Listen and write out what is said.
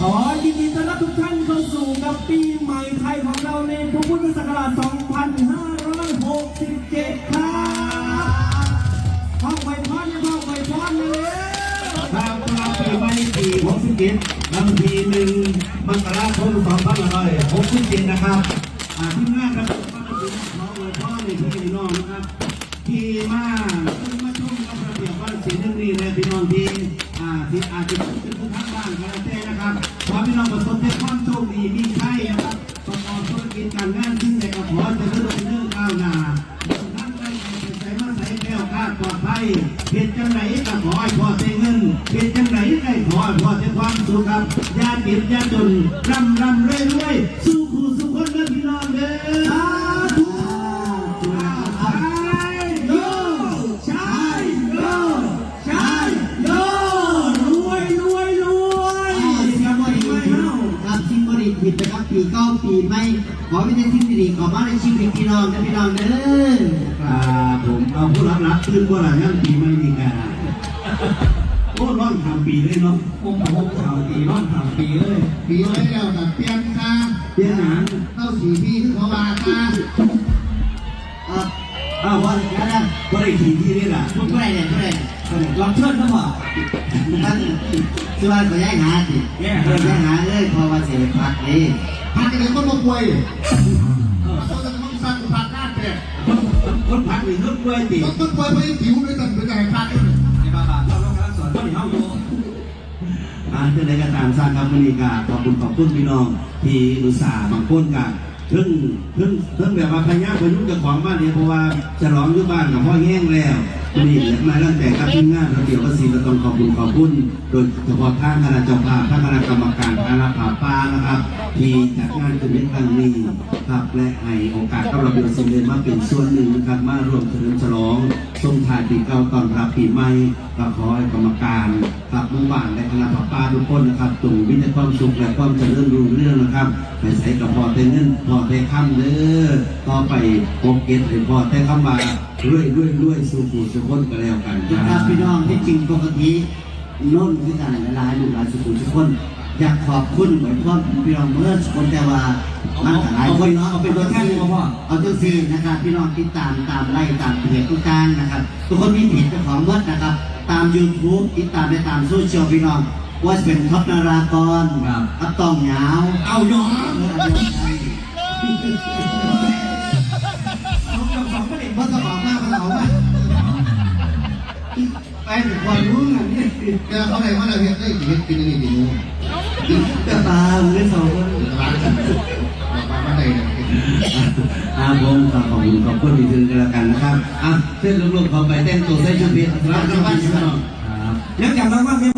ขอยินดีต้อนรับทุกท่านเข้าสู่กับปีใหม่ไทยของเราในพุทธศักราช 2567 ครับเข้าไปพร้อมนะเข้าไปพร้อมนเลยตามตามปีใหม่ปี67วันที่หนึ่งมกราคม2567 นะครับทีมงาครับขอบคุณขอวยพรในที่พี่น้องนะครับ ที่มาขึ้นมาชมกับระเบียบบ้านเสียงเรื่องนี้และพี่น้องที่ที่อาจจะ นะครับขอพี่น้องประสบแต่ความโชคดีมีชัยนะครับประกอบธุรกิจการงานซึ่งแต่ก็ขอจะเริ่มเรื่องก้าวหน้าเดินทางไปไหนไปใส่มาใส่แก้วคลาดปลอดภัยเพียรจังไหนก็ขอให้พอได้เงินเพียรจังไหนก็ขอให้พอได้ความสุขครับอยาเก็บอยาจนร่ำร่ำรวยรวยสู้คู่สู้คนนะพี่น้องเด้อ ผิดนะครับปีเก้าปีไม่ขอไม่ได้สิ่งดีๆขอมาในชีวิตพี่น้องนะพี่น้องเด้อครับผมเอาผู้รับรับตื่นบ่ล่ะงั้นปีไม่มีการโอ้ร้อนทำปีเลยเนาะผมผมข่าวปีร้อนข่าวปีเลย ปีไว้แล้วแต่เปลี่ยนซาเปลี่ยนหางเข้าสี่ปีคือเขาว่าซาเอ่ออ้าวว่าเดี๋ยวนะว่าได้ทีที่นี่ล่ะพูดอะไรเนี่ยพูดอะไร ลองเชิญนะพ่อท่านสุวรรณขอย้ายหาสิแย่เออย้ายหาเลยพอว่าเสียพักนี่พักกันเลยคนมาป่วยคนจะต้องสั่งพักหน้าแตกคนพักหนึ่งรถกล้วยติต้องต้องป่วยไปผิวด้วยกันด้วยกันพักในบ้านเราเรากำลังสอนคนเฮาอยู่อ่าเพื่อใดก็ตามสร้างครับวันนี้ก็ขอบคุณขอบคุณพี่น้องที่อุตส่าห์บางคนกันเพิ่งเพิ่งเพิ่งแบบว่าพยายามไปยุ่งกับของบ้านเนี่ยเพราะว่าจะร้องอยู่บ้านกับพ่อแห้งแล้ว วันนี้เหลือมาตั้งแต่กับทีมงานระเบียบวสีเราต้องขอบคุณขอบคุณโดยเฉพาะทางคณะเจ้าภาพทางคณะกรรมการคณะผาป้านะครับ ที่จัดงานขึ้นในครั้งนี้ครับและให้โอกาสกับระเบียบวสีเดินมาเป็นส่วนหนึ่งนะครับมารวมเฉลิมฉลองส่งท้ายปีเก่าตอนรับปีใหม่ก็ขอให้กรรมการครับมู่บ้านและคณะผาป้าทุกคนนะครับจงมีแต่ความสุขและความเจริญรุ่งเรืองนะครับไปใส่กับพอแต่เงินพอแต่คำเด้อต่อไปโอเกตให้พอแต่คำว่า รวยรวยรวยสู่ผู้สุขคนก็แล้วกันครับพี่น้องที่จริงปกติโน่นคือการหลายๆลูกหลานสุขุมทุกคน อยากขอบคุณเหมือนพ่อพี่น้องเมื่อสุคนแต่ว่ามันก็หลายคนเนาะเอาเป็นตัวแทนของพ่อ เอาจังซี่นะครับ พี่น้องติดตามตามไล่ตามเพจทุกการนะครับ ทุกคนมีเพจเจ้าของเมื่อนะครับ ตาม YouTube ติดตามไปตามโซเชียลพี่น้องว่าจะเป็นท็อปนารากรอับตองเหงาเอายอม ไปถึงความรู้งานนี่แกเขาไหนว่าเราเห็นได้เห็นกินนี่ดีนู้กระตามเรื่องสองคนร้านกันบอกมาว่าไหนเนี่ยอาผมขอบคุณขอบคุณอีกทีกันแล้วกันนะครับอะเชิญลูกๆขอไปแต่งตัวใส่ชุดเพชรครับครับครับยังจำรางวัล